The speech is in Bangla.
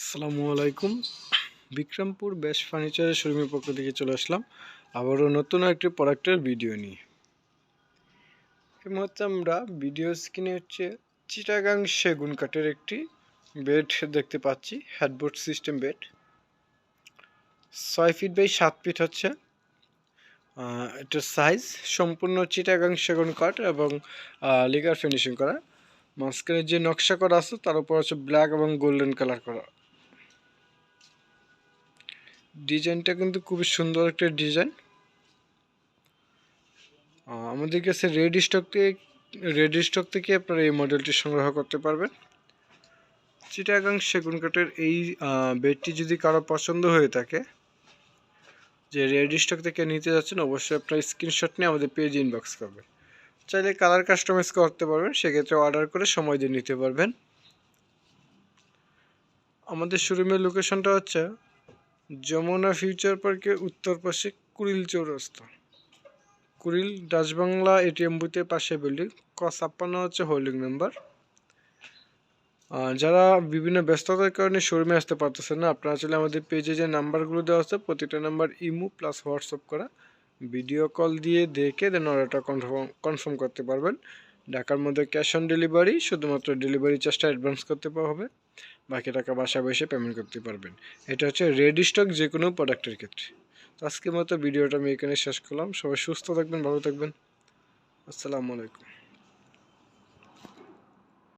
আসসালামু আলাইকুম। বিক্রমপুর বেশ ফার্নিচারের শোরুমের পক্ষ থেকে চলে আসলাম আবারও নতুন একটি প্রোডাক্টের ভিডিও নিয়ে। এই মুহূর্তে আমরা ভিডিও স্ক্রিনে হচ্ছে চিটাগাং সেগুন কাঠের একটি বেড দেখতে পাচ্ছি হেডবোর্ড সিস্টেম বেড ছয় ফিট বাই সাত ফিট হচ্ছে। এটার সাইজ সম্পূর্ণ চিটাগাং সেগুন কাঠ এবং লিগার ফিনিশিং করা। মাঝখানে যে নকশা করা আছে, তার উপর হচ্ছে ব্ল্যাক এবং গোল্ডেন কালার করা। ডিজাইনটা কিন্তু খুবই সুন্দর একটা ডিজাইন। আমাদের কাছে রেড স্টক থেকে রেড স্টক থেকে আপনারা এই মডেলটি সংগ্রহ করতে পারবেন। চিটাগাং সেগুন কাঠের এই বেডটি যদি কারও পছন্দ হয়ে থাকে, যে রেড স্টক থেকে নিতে যাচ্ছেন, অবশ্যই আপনার স্ক্রিনশট নিয়ে আমাদের পেজ ইনবক্স করবেন। চাইলে কালার কাস্টমাইজ করতে পারবেন, সেক্ষেত্রে অর্ডার করে সময় দিয়ে নিতে পারবেন। আমাদের শোরুমের লোকেশনটা হচ্ছে যমুনা ফিউচার পার্কের উত্তর পাশে কুড়িল চৌরাস্তা। কুড়িল ডাচবাংলা এটিএম বুথের পাশে বিল্ডিং ক ছাপ্পান্ন হচ্ছে হোল্ডিং নাম্বার যারা বিভিন্ন ব্যস্ততার কারণে শোরুমে আসতে পারতেছেন না, আপনারা চাইলে আমাদের পেজে যে নাম্বারগুলো দেওয়া আছে, প্রতিটা নাম্বার ইমো প্লাস হোয়াটসঅ্যাপ করা ভিডিও কল দিয়ে দেখে দেন অর্ডারটা কনফার্ম কনফার্ম করতে পারবেন। ঢাকার মধ্যে ক্যাশ অন ডেলিভারি শুধুমাত্র ডেলিভারি চার্জটা অ্যাডভান্স করতে হবে। বাকি টাকা বাসা বসে পেমেন্ট করতে পারবেন। এটা হচ্ছে রেডি স্টক যে কোনো প্রোডাক্টের ক্ষেত্রে। তো আজকের মতো ভিডিওটা আমি এখানে শেষ করলাম। সবাই সুস্থ থাকবেন, ভালো থাকবেন। আসসালামু আলাইকুম।